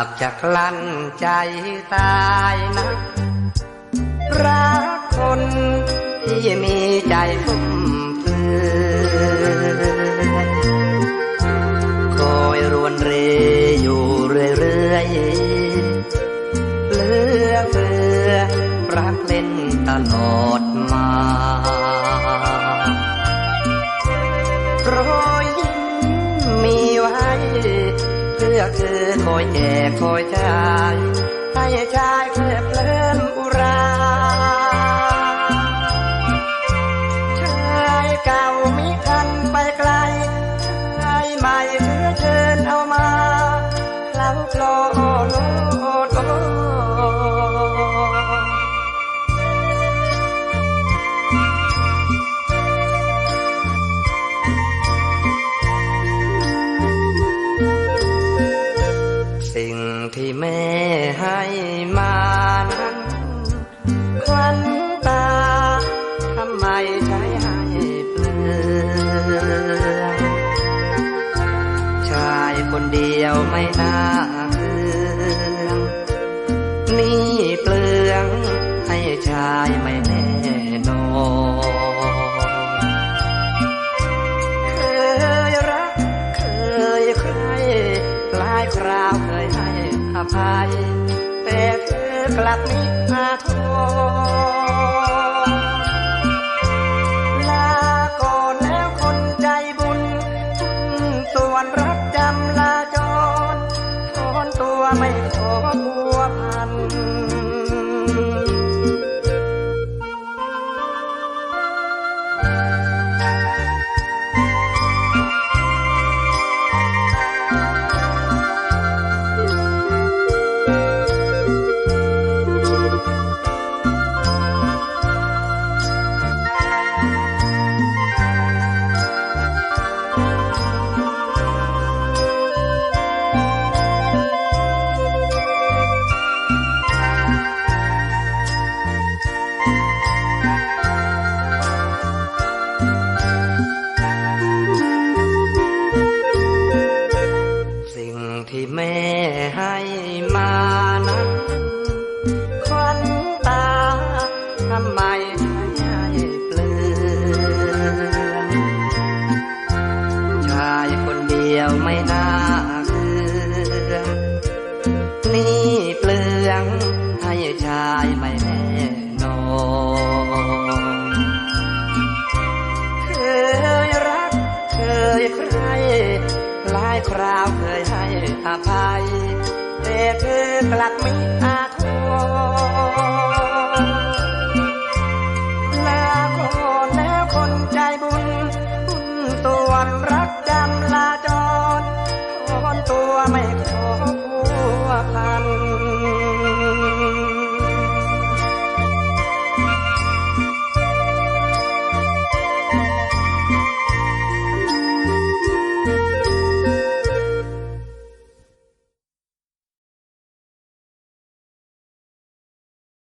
ากจะกลั้นใจตายนะรักคนที่มีใจฟุ่มเฟือยคอยรวนเรอยู่เรื่อยๆ เพื่อคือคอยแก่คอยใจให้ชายเพลิดเพลินอุราชายเก่ามิทันไปไกลชายใหม่เพื่อเชิญเอามาเล่ากลอ ที่แม่ให้มานั้นควันตาทำไมใช้ให้เปลืองชายคนเดียวไม่น่าเคืองนี่เปลืองให้ชายไม่ ภัยแต่เธอกลับไม่ มานั้น ควันตาทำไมใช้ให้เปลืองชายคนเดียวไม่น่าเคืองนี่เปลืองให้ชายไม่แน่นอนเคยรักเคยใครหลายคราวเคยให้อภัย แต่เธอกลับไม่อาทร